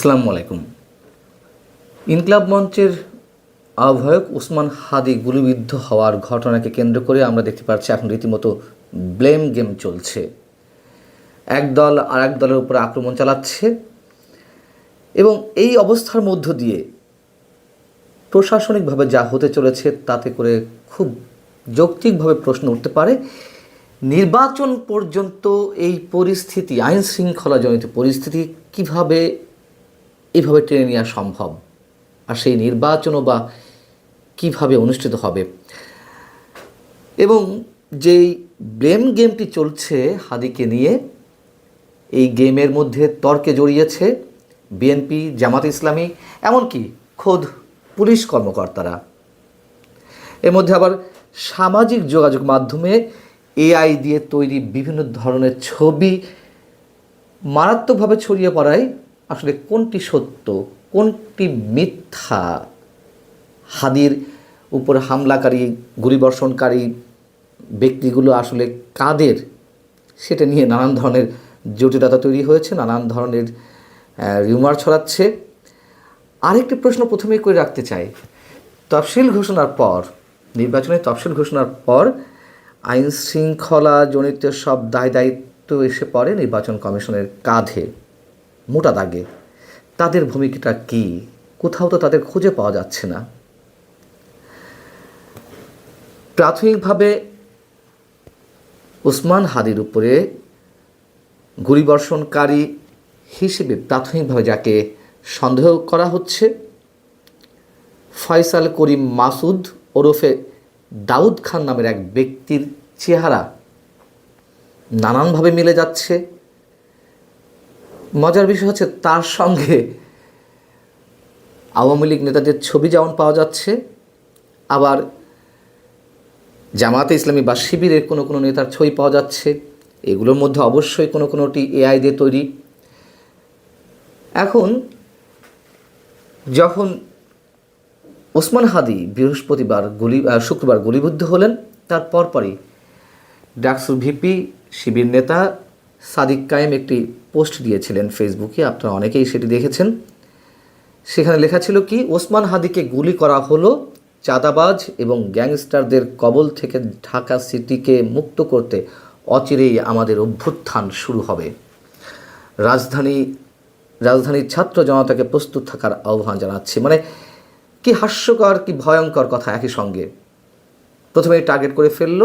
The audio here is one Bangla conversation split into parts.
আসসালামু আলাইকুম। ইনকলাব মঞ্চের আহ্বায়ক উসমান হাদি গুলিবিদ্ধ হওয়ার ঘটনাকে কেন্দ্র করে আমরা দেখতে পাচ্ছি এখন রীতিমতো ব্লেম গেম চলছে। এক দল আর এক দলের উপর আক্রমণ চালাচ্ছে এবং এই অবস্থার মধ্য দিয়ে প্রশাসনিকভাবে যা হতে চলেছে তাতে করে খুব যৌক্তিকভাবে প্রশ্ন উঠতে পারে। নির্বাচন পর্যন্ত এই পরিস্থিতি আইন শৃঙ্খলাজনিত পরিস্থিতি কীভাবে এইভাবে টেনে নেওয়া সম্ভব? আর সেই নির্বাচনও বা কীভাবে অনুষ্ঠিত হবে? এবং যেই ব্লেম গেমটি চলছে হাদিকে নিয়ে, এই গেমের মধ্যে তর্কে জড়িয়েছে বিএনপি জামাত ইসলামী, এমনকি খোদ পুলিশ কর্মকর্তারা। এর মধ্যে আবার সামাজিক যোগাযোগ মাধ্যমে এআই দিয়ে তৈরি বিভিন্ন ধরনের ছবি মারাত্মকভাবে ছড়িয়ে পড়ায় আসলে কোনটি সত্য, কোনটি মিথ্যা? হাদির উপর হামলাকারী, গুলিবর্ষণকারী ব্যক্তিগুলো আসলে কাদের? সেটা নিয়ে নানান ধরনের জটিলতা তৈরি হয়েছে, নানান ধরনের রিউমার ছড়াচ্ছে। আরেকটি প্রশ্ন প্রথমেই করে রাখতে চাই। তফসিল ঘোষণার পর, নির্বাচনে তফসিল ঘোষণার পর আইন শৃঙ্খলা জনিত সব দায় দায়িত্ব এসে পড়ে নির্বাচন কমিশনের কাঁধে। মোটা দাগে। তাদের ভূমিকাটা কি? কোথাও তো তাদের খুঁজে পাওয়া যাচ্ছে না। প্রাথমিকভাবে উসমান হাদির উপরে গুলিবর্ষণকারী হিসেবে প্রাথমিকভাবে যাকে সন্দেহ করা হচ্ছে, ফয়সাল করিম মাসুদ ওরফে দাউদ খান নামের এক ব্যক্তির চেহারা নানানভাবে মিলে যাচ্ছে। মজার বিষয় হচ্ছে তার সঙ্গে আওয়ামী লীগ নেতাদের ছবি যেমন পাওয়া যাচ্ছে, আবার জামাতে ইসলামী বা শিবিরের কোনো কোনো নেতার ছবি পাওয়া যাচ্ছে। এগুলোর মধ্যে অবশ্যই কোনো কোনোটি এআই দিয়ে তৈরি। এখন যখন ওসমান হাদি বৃহস্পতিবার গুলি শুক্রবার গুলিবিদ্ধ হলেন তার পরপরই ডাকসুর ভিপি, শিবির নেতা সাদিক কায়েম একটি পোস্ট দিয়েছিলেন ফেসবুকে, আপনারা অনেকেই সেটি দেখেছেন। সেখানে লেখা ছিল কি, ওসমান হাদিকে গুলি করা হলো, চাঁদাবাজ এবং গ্যাংস্টারদের কবল থেকে ঢাকা সিটিকে মুক্ত করতে অচিরেই আমাদের অভ্যুত্থান শুরু হবে। রাজধানী, রাজধানীর ছাত্র জনতাকে প্রস্তুত থাকার আহ্বান জানাচ্ছি। মানে কি হাস্যকর, কি ভয়ঙ্কর কথা একই সঙ্গে। প্রথমে টার্গেট করে ফেলল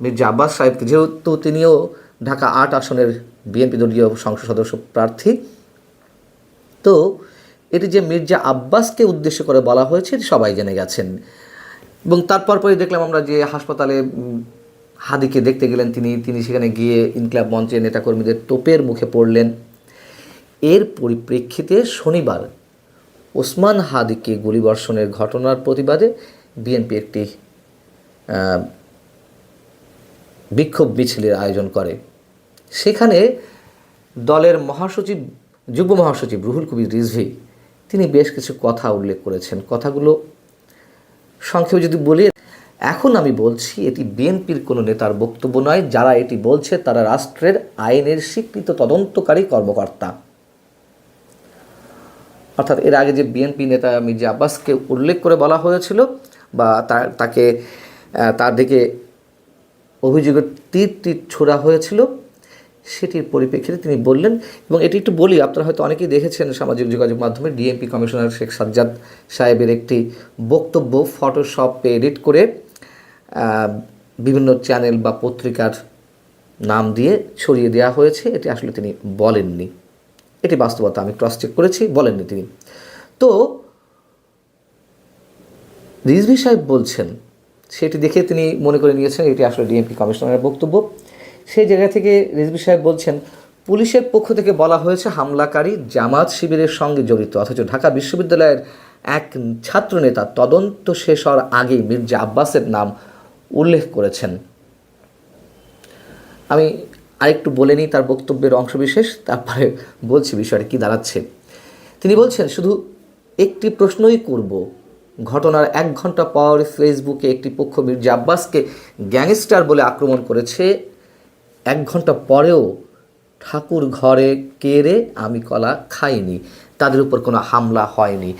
মির্জা আব্বাস সাহেবকে, যেহেতু তিনিও ঢাকা আট আসনের বিএনপি দলীয় সংসদ সদস্য প্রার্থী। তো এটি যে মির্জা আব্বাসকে উদ্দেশ্য করে বলা হয়েছে সবাই জেনে গেছেন। এবং তারপর পরে দেখলাম আমরা যে হাসপাতালে হাদিকে দেখতে গেলেন তিনি তিনি সেখানে গিয়ে ইনকলাব মঞ্চের নেতাকর্মীদের তোপের মুখে পড়লেন। এর পরিপ্রেক্ষিতে শনিবার ওসমান হাদিকে গুলিবর্ষণের ঘটনার প্রতিবাদে বিএনপি একটি বিক্ষোভ মিছিলের আয়োজন করে। সেখানে দলের মহাসচিব, যুগ্ম মহাসচিব রুহুল কবির রিজভি, তিনি বেশ কিছু কথা উল্লেখ করেছেন। কথাগুলো সংক্ষেপে যদি বলি, এখন আমি বলছি এটি বিএনপির কোনো নেতার বক্তব্য নয়। যারা এটি বলছে তারা রাষ্ট্রের আইনের স্বীকৃত তদন্তকারী কর্মকর্তা। অর্থাৎ এর আগে যে বিএনপি নেতা মির্জা আব্বাসকে উল্লেখ করে বলা হয়েছিল বা তাকে তার দিকে অভিযোগের তীর তীর ছোড়া হয়েছিল সেটির পরিপ্রেক্ষিতে তিনি বললেন, এবং এটি একটু বলি, আপনারা হয়তো অনেকেই দেখেছেন সামাজিক যোগাযোগ মাধ্যমে ডিএমপি কমিশনার শেখ সাজ্জাদ সাহেবের একটি বক্তব্য ফটোশপে এডিট করে বিভিন্ন চ্যানেল বা পত্রিকার নাম দিয়ে ছড়িয়ে দেওয়া হয়েছে। এটি আসলে তিনি বলেননি। এটি বাস্তবতা, আমি ক্রস চেক করেছি, বলেননি তিনি। তো, রিজভি সাহেব বলছেন, সেটি দেখে তিনি মনে করে নিয়েছেন, এটি আসলে ডিএমপি কমিশনারের বক্তব্য। সেই জায়গা থেকে রিজভি সাহেব বলছেন, পুলিশের পক্ষ থেকে বলা হয়েছে হামলাকারী জামাত শিবিরের সঙ্গে জড়িত। অথচ ঢাকা বিশ্ববিদ্যালয়ের এক ছাত্রনেতা তদন্ত শেষ হওয়ার আগেই মির্জা আব্বাসের নাম উল্লেখ করেছেন। আমি আরেকটু বলে নিই তার বক্তব্যের অংশবিশেষ, তারপরে বলছি বিষয়টা কী দাঁড়াচ্ছে। তিনি বলছেন, শুধু একটি প্রশ্নই করব। ঘটনার এক ঘণ্টা পর ফেসবুকে একটি পক্ষ মির্জা আব্বাসকে গ্যাংস্টার বলে আক্রমণ করেছে। এক ঘণ্টা পরেও ঠাকুর ঘরে কেড়ে আমি কলা খাইনি। তাদের উপর কোনো হামলা হয়নি।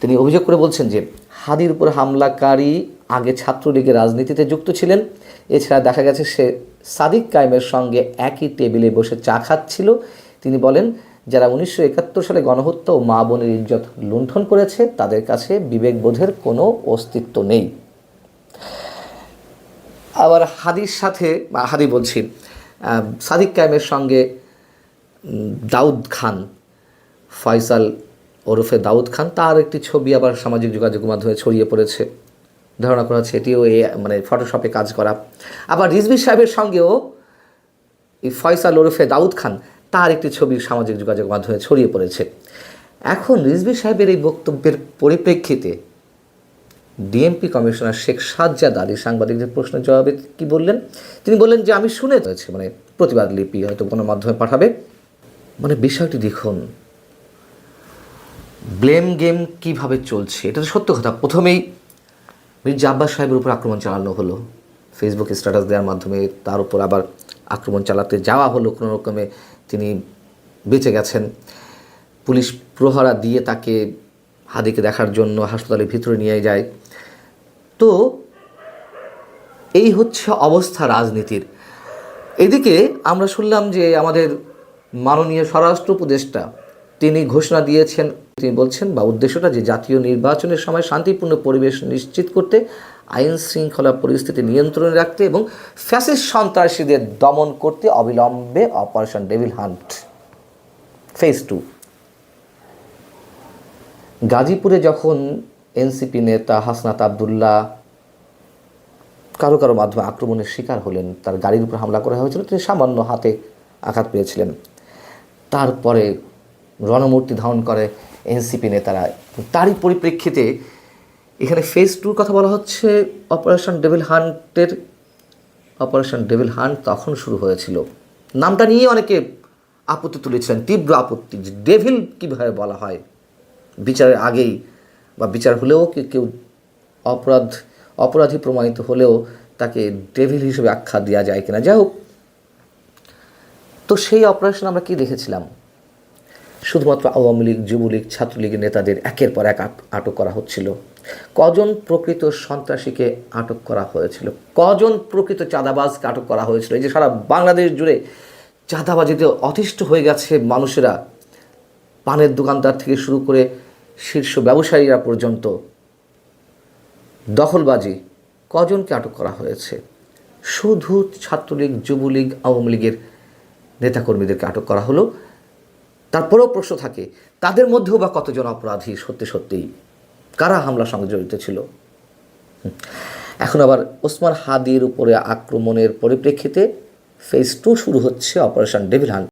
তিনি অভিযোগ করে বলছেন যে, হাদির উপর হামলাকারী আগে ছাত্রলীগের রাজনীতিতে যুক্ত ছিলেন। এছাড়া দেখা গেছে সে সাদিক কায়েমের সঙ্গে একই টেবিলে বসে চা খাচ্ছিল। তিনি বলেন, যারা উনিশশো একাত্তর সালে গণহত্যা ও মা বোনের ইজ্জত লুণ্ঠন করেছে, তাদের কাছে বিবেকবোধের কোনো অস্তিত্ব নেই। আবার হাদির সাথে হাদি বলছি সাদিক কায়েমের সঙ্গে দাউদ খান, ফয়সাল ওরফে দাউদ খান, তার একটি ছবি আবার সামাজিক যোগাযোগ মাধ্যমে ছড়িয়ে পড়েছে। ধারণা করা হচ্ছে এটিও এ মানে ফটোশপে কাজ করা। আবার রিজভি সাহেবের সঙ্গেও এই ফয়সাল ওরফে দাউদ খান, তার একটি ছবি সামাজিক যোগাযোগ মাধ্যমে ছড়িয়ে পড়েছে। এখন রিজভি সাহেবের এই বক্তব্যের পরিপ্রেক্ষিতে ডিএমপি কমিশনার শেখ সাজ্জাদ আলী সাংবাদিকদের প্রশ্নের জবাবে কি বললেন? তিনি বললেন যে, আমি শুনে হয়েছে মানে প্রতিবাদ লিপি হয়তো কোনো মাধ্যমে পাঠাবে। মানে বিষয়টি দেখুন, ব্লেম গেম কীভাবে চলছে? এটা তো সত্য কথা। প্রথমেই মির্জা আব্বাস সাহেবের উপর আক্রমণ চালানো হলো। ফেসবুকে স্ট্যাটাস দেওয়ার মাধ্যমে তার উপর আবার আক্রমণ চালাতে যাওয়া হলো। কোনো রকমে তিনি বেঁচে গেছেন। পুলিশ প্রহরা দিয়ে তাকে হাদিকে দেখার জন্য হাসপাতালের ভিতরে নিয়ে যায়। তো এই হচ্ছে অবস্থা রাজনীতির। এদিকে আমরা শুনলাম যে আমাদের মাননীয় স্বরাষ্ট্র উপদেষ্টা, তিনি ঘোষণা দিয়েছেন, তিনি বলছেন বা উদ্দেশ্যটা যে জাতীয় নির্বাচনের সময় শান্তিপূর্ণ পরিবেশ নিশ্চিত করতে, আইন শৃঙ্খলা পরিস্থিতি নিয়ন্ত্রণে রাখতে এবং ফ্যাসিস সন্ত্রাসীদের দমন করতে অবিলম্বে operation devil hunt. Phase two. গাজীপুরে যখন এনসিপি নেতা হাসনাত আবদুল্লাহ কারও কারও মাধ্যমে আক্রমণের শিকার হলেন, তার গাড়ির উপর হামলা করা হয়েছিল, তিনি সামান্য হাতে আঘাত পেয়েছিলেন। তারপরে রণমূর্তি ধারণ করে এনসিপি নেতারা। তারই পরিপ্রেক্ষিতে এখানে ফেজ টুর কথা বলা হচ্ছে, অপারেশন ডেভিল হান্টের, অপারেশন ডেভিল হান্ট তখন শুরু হয়েছিল। নামটা নিয়ে অনেকে আপত্তি তুলেছিলেন, তীব্র আপত্তি ডেভিল কীভাবে বলা হয়? বিচারের আগেই বা বিচার হলেও কেউ অপরাধ, অপরাধী প্রমাণিত হলেও তাকে ডেভিল হিসেবে আখ্যা দেওয়া যায় কিনা। যাই হোক, তো সেই অপারেশন আমরা কি দেখেছিলাম? শুধুমাত্র আওয়ামী লীগ, যুবলীগ ছাত্রলীগের নেতাদের একের পর এক আট- আটক করা হচ্ছিল। কজন প্রকৃত সন্ত্রাসীকে আটক করা হয়েছিল? কজন প্রকৃত চাঁদাবাজকে আটক করা হয়েছিল? এই যে সারা বাংলাদেশ জুড়ে চাঁদাবাজিতে অতিষ্ঠ হয়ে গেছে মানুষেরা। পানের দোকানদার থেকে শুরু করে শীর্ষ ব্যবসায়ীরা পর্যন্ত দখলবাজি কজনকে আটক করা হয়েছে? শুধু ছাত্রলীগ, যুবলীগ, আওয়ামী লীগের নেতাকর্মীদেরকে আটক করা হলো? তারপরেও প্রশ্ন থাকে, তাদের মধ্যেও বা কতজন অপরাধী? সত্যি সত্যিই, কারা হামলার সঙ্গে জড়িত ছিল? এখন আবার ওসমান হাদির উপরে আক্রমণের পরিপ্রেক্ষিতে ফেজ টু শুরু হচ্ছে অপারেশন ডেভিল হান্ট